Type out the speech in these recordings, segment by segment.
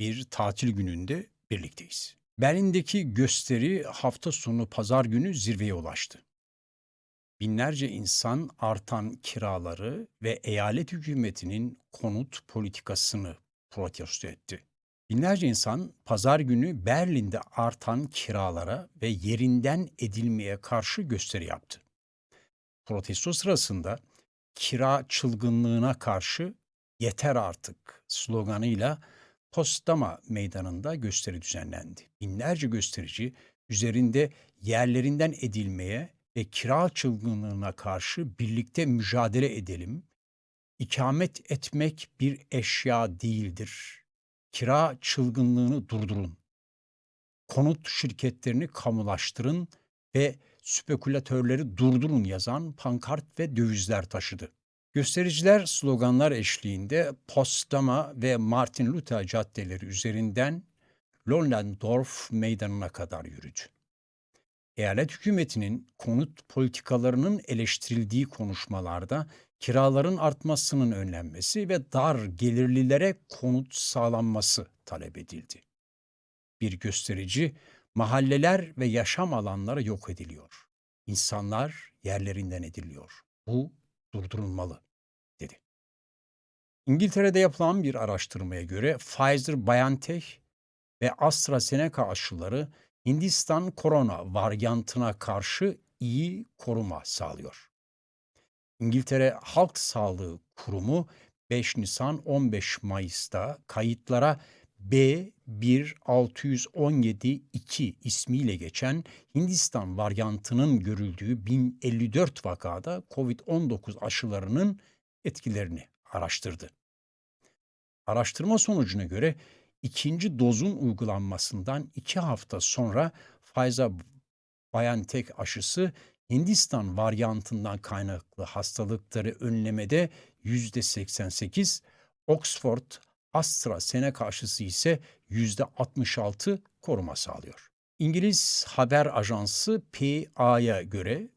Bir tatil gününde birlikteyiz. Berlin'deki gösteri hafta sonu pazar günü zirveye ulaştı. Binlerce insan artan kiraları ve eyalet hükümetinin konut politikasını protesto etti. Binlerce insan pazar günü Berlin'de artan kiralara ve yerinden edilmeye karşı gösteri yaptı. Protesto sırasında kira çılgınlığına karşı yeter artık sloganıyla Postama meydanında gösteri düzenlendi. Binlerce gösterici üzerinde yerlerinden edilmeye ve kira çılgınlığına karşı birlikte mücadele edelim. İkamet etmek bir eşya değildir. Kira çılgınlığını durdurun. Konut şirketlerini kamulaştırın ve spekülatörleri durdurun yazan pankart ve dövizler taşıdı. Göstericiler sloganlar eşliğinde Potsdama ve Martin Luther caddeleri üzerinden Lollendorf meydanına kadar yürüdü. Eyalet hükümetinin konut politikalarının eleştirildiği konuşmalarda kiraların artmasının önlenmesi ve dar gelirlilere konut sağlanması talep edildi. Bir gösterici mahalleler ve yaşam alanları yok ediliyor. İnsanlar yerlerinden ediliyor. Bu durdurulmalı dedi. İngiltere'de yapılan bir araştırmaya göre Pfizer-BioNTech ve AstraZeneca aşıları Hindistan korona varyantına karşı iyi koruma sağlıyor. İngiltere Halk Sağlığı Kurumu 5 Nisan 15 Mayıs'ta kayıtlara B1617-2 ismiyle geçen Hindistan varyantının görüldüğü 1054 vakada COVID-19 aşılarının etkilerini araştırdı. Araştırma sonucuna göre ikinci dozun uygulanmasından iki hafta sonra Pfizer-BioNTech aşısı Hindistan varyantından kaynaklı hastalıkları önlemede %88, Oxford AstraZeneca aşısı ise %66 koruma sağlıyor. İngiliz haber ajansı PA'ya göre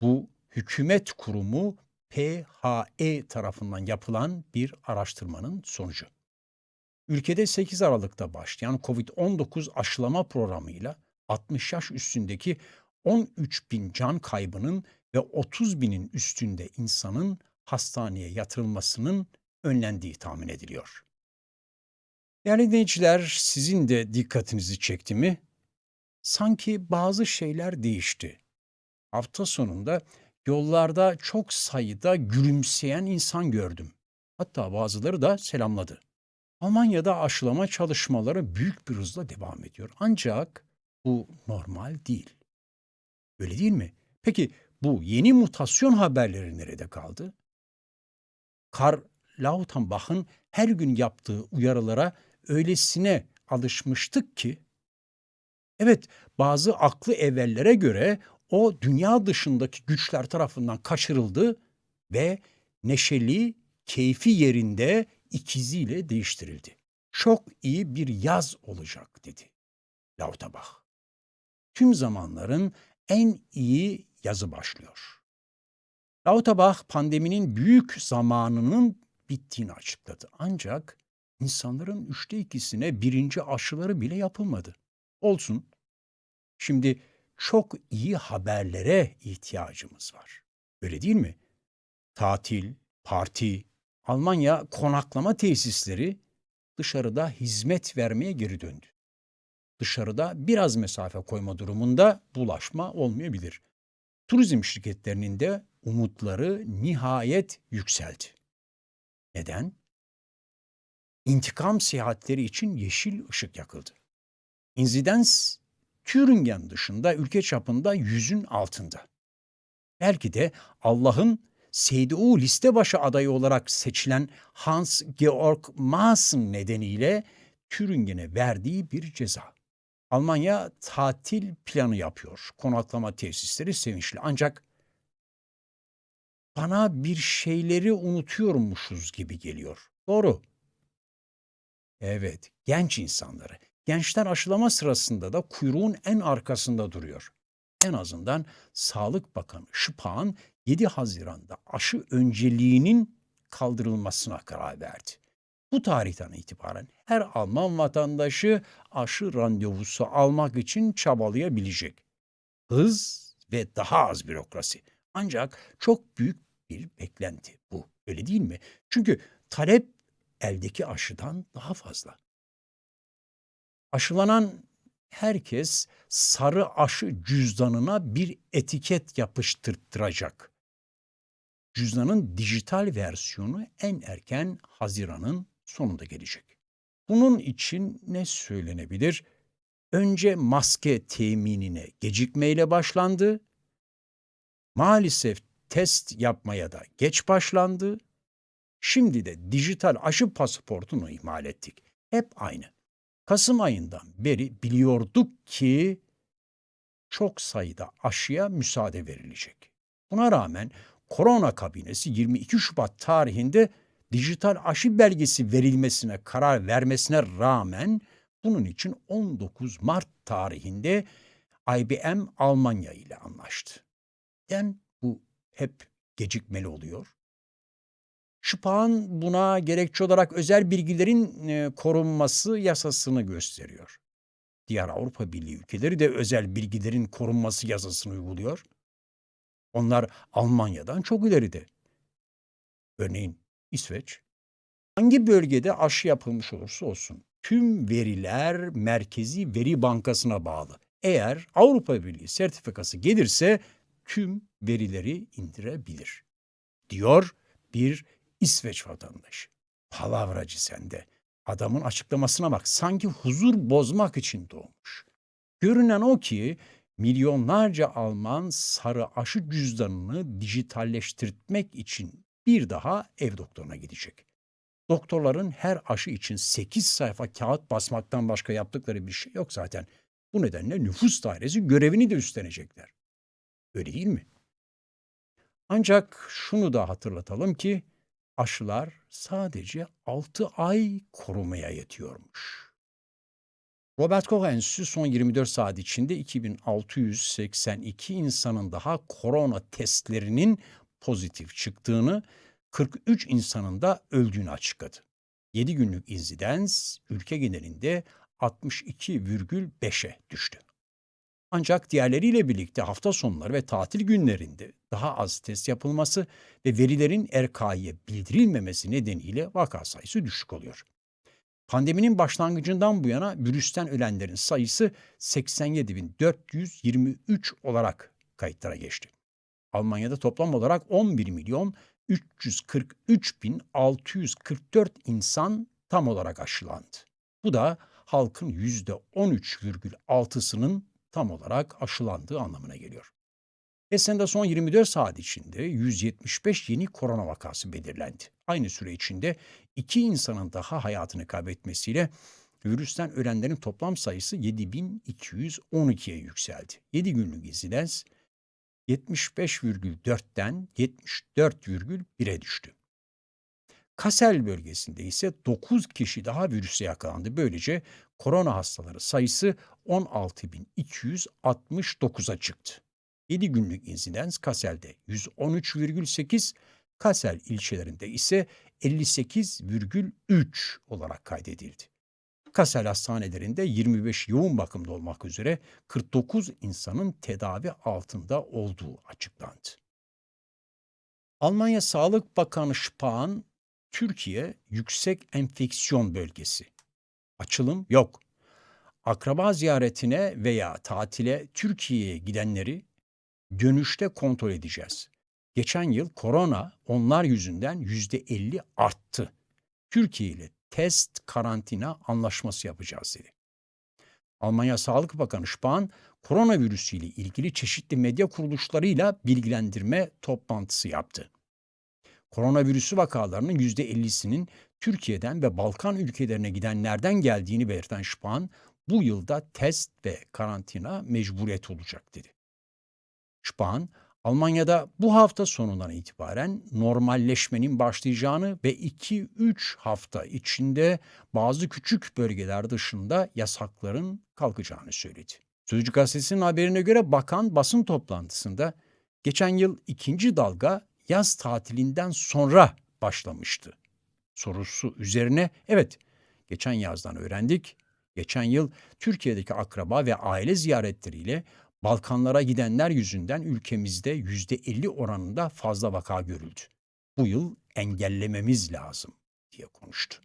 bu hükümet kurumu PHE tarafından yapılan bir araştırmanın sonucu. Ülkede 8 Aralık'ta başlayan COVID-19 aşılama programıyla 60 yaş üstündeki 13 bin can kaybının ve 30 binin üstünde insanın hastaneye yatırılmasının önlendiği tahmin ediliyor. Değerli dinleyiciler sizin de dikkatinizi çekti mi? Sanki bazı şeyler değişti. Hafta sonunda yollarda çok sayıda gülümseyen insan gördüm. Hatta bazıları da selamladı. Almanya'da aşılama çalışmaları büyük bir hızla devam ediyor. Ancak bu normal değil. Öyle değil mi? Peki bu yeni mutasyon haberleri nerede kaldı? Karl Lautenbach'ın her gün yaptığı uyarılara öylesine alışmıştık ki evet bazı aklı evvellere göre o dünya dışındaki güçler tarafından kaçırıldı ve neşeli, keyfi yerinde ikiziyle değiştirildi. Çok iyi bir yaz olacak dedi Lauterbach. Tüm zamanların en iyi yazı başlıyor. Lauterbach pandeminin büyük zamanının bittiğini açıkladı. Ancak insanların üçte ikisine birinci aşıları bile yapılmadı. Olsun. Şimdi çok iyi haberlere ihtiyacımız var. Öyle değil mi? Tatil, parti, Almanya konaklama tesisleri dışarıda hizmet vermeye geri döndü. Dışarıda biraz mesafe koyma durumunda bulaşma olmayabilir. Turizm şirketlerinin de umutları nihayet yükseldi. Neden? İntikam seyahatleri için yeşil ışık yakıldı. İnzidens Thüringen dışında ülke çapında yüzün altında. Belki de Allah'ın CDU liste başı adayı olarak seçilen Hans Georg Maaßen nedeniyle Türingen'e verdiği bir ceza. Almanya tatil planı yapıyor. Konaklama tesisleri sevinçli. Ancak bana bir şeyleri unutuyormuşuz gibi geliyor. Doğru. Evet, genç insanları. Gençler aşılama sırasında da kuyruğun en arkasında duruyor. En azından Sağlık Bakanı Şıpağ'ın 7 Haziran'da aşı önceliğinin kaldırılmasına karar verdi. Bu tarihten itibaren her Alman vatandaşı aşı randevusu almak için çabalayabilecek. Hız ve daha az bürokrasi. Ancak çok büyük bir beklenti bu. Öyle değil mi? Çünkü talep eldeki aşıdan daha fazla. Aşılanan herkes sarı aşı cüzdanına bir etiket yapıştırtıracak. Cüzdanın dijital versiyonu en erken Haziran'ın sonunda gelecek. Bunun için ne söylenebilir? Önce maske teminine gecikmeyle başlandı. Maalesef test yapmaya da geç başlandı. Şimdi de dijital aşı pasaportunu ihmal ettik. Hep aynı. Kasım ayından beri biliyorduk ki çok sayıda aşıya müsaade verilecek. Buna rağmen korona kabinesi 22 Şubat tarihinde dijital aşı belgesi verilmesine karar vermesine rağmen bunun için 19 Mart tarihinde IBM Almanya ile anlaştı. Yani bu hep gecikmeli oluyor. Şıpağın buna gerekçe olarak özel bilgilerin korunması yasasını gösteriyor. Diğer Avrupa Birliği ülkeleri de özel bilgilerin korunması yasasını uyguluyor. Onlar Almanya'dan çok ileride. Örneğin İsveç hangi bölgede aşı yapılmış olursa olsun tüm veriler Merkezi Veri Bankası'na bağlı. Eğer Avrupa Birliği sertifikası gelirse tüm verileri indirebilir. Diyor bir İsveç vatandaşı. Palavracı sende. Adamın açıklamasına bak. Sanki huzur bozmak için doğmuş. Görünen o ki milyonlarca Alman sarı aşı cüzdanını dijitalleştirmek için bir daha ev doktoruna gidecek. Doktorların her aşı için 8 sayfa kağıt basmaktan başka yaptıkları bir şey yok zaten. Bu nedenle nüfus dairesi görevini de üstlenecekler. Öyle değil mi? Ancak şunu da hatırlatalım ki aşılar sadece 6 ay korumaya yetiyormuş. Robert Koch Enstitüsü son 24 saat içinde 2682 insanın daha korona testlerinin pozitif çıktığını, 43 insanın da öldüğünü açıkladı. 7 günlük insidens ülke genelinde 62,5'e düştü. Ancak diğerleriyle birlikte hafta sonları ve tatil günlerinde daha az test yapılması ve verilerin RK'ye bildirilmemesi nedeniyle vaka sayısı düşük oluyor. Pandeminin başlangıcından bu yana virüsten ölenlerin sayısı 87.423 olarak kayıtlara geçti. Almanya'da toplam olarak 11 milyon 343.644 insan tam olarak aşılandı. Bu da halkın %13,6'sının tam olarak aşılandığı anlamına geliyor. Esen'de son 24 saat içinde 175 yeni korona vakası belirlendi. Aynı süre içinde iki insanın daha hayatını kaybetmesiyle virüsten ölenlerin toplam sayısı 7212'ye yükseldi. 7 günlük insidens 75,4'ten 74,1'e düştü. Kassel bölgesinde ise 9 kişi daha virüse yakalandı. Böylece korona hastaları sayısı 16.269'a çıktı. 7 günlük insidens Kassel'de 113,8, Kassel ilçelerinde ise 58,3 olarak kaydedildi. Kassel hastanelerinde 25 yoğun bakımda olmak üzere 49 insanın tedavi altında olduğu açıklandı. Almanya Sağlık Bakanı Spahn, Türkiye yüksek enfeksiyon bölgesi. Açılım yok. Akraba ziyaretine veya tatile Türkiye'ye gidenleri dönüşte kontrol edeceğiz. Geçen yıl korona onlar yüzünden yüzde elli arttı. Türkiye ile test karantina anlaşması yapacağız dedi. Almanya Sağlık Bakanı Spahn, koronavirüsü ile ilgili çeşitli medya kuruluşlarıyla bilgilendirme toplantısı yaptı. Koronavirüsü vakalarının %50'sinin Türkiye'den ve Balkan ülkelerine gidenlerden geldiğini belirten Spahn, bu yılda test ve karantina mecburiyet olacak dedi. Spahn, Almanya'da bu hafta sonundan itibaren normalleşmenin başlayacağını ve 2-3 hafta içinde bazı küçük bölgeler dışında yasakların kalkacağını söyledi. Sözcü gazetesinin haberine göre bakan basın toplantısında geçen yıl ikinci dalga yaz tatilinden sonra başlamıştı. Sorusu üzerine evet geçen yazdan öğrendik. Geçen yıl Türkiye'deki akraba ve aile ziyaretleriyle Balkanlara gidenler yüzünden ülkemizde %50 oranında fazla vaka görüldü. Bu yıl engellememiz lazım diye konuştu.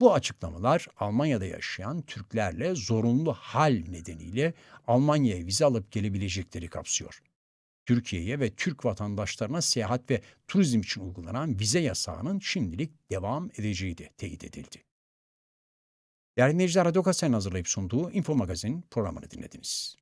Bu açıklamalar Almanya'da yaşayan Türklerle zorunlu hal nedeniyle Almanya'ya vize alıp gelebilecekleri kapsıyor. Türkiye'ye ve Türk vatandaşlarına seyahat ve turizm için uygulanan vize yasağının şimdilik devam edeceği de teyit edildi. Değerli dinleyiciler, Radyo Kasen'in hazırlayıp sunduğu Info Magazin programını dinlediniz.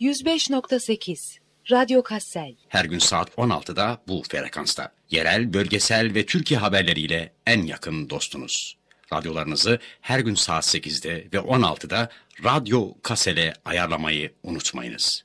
105.8 Radyo Kassel Her gün saat 16'da bu frekansta. Yerel, bölgesel ve Türkiye haberleriyle en yakın dostunuz. Radyolarınızı her gün saat 8'de ve 16'da Radyo Kasel'e ayarlamayı unutmayınız.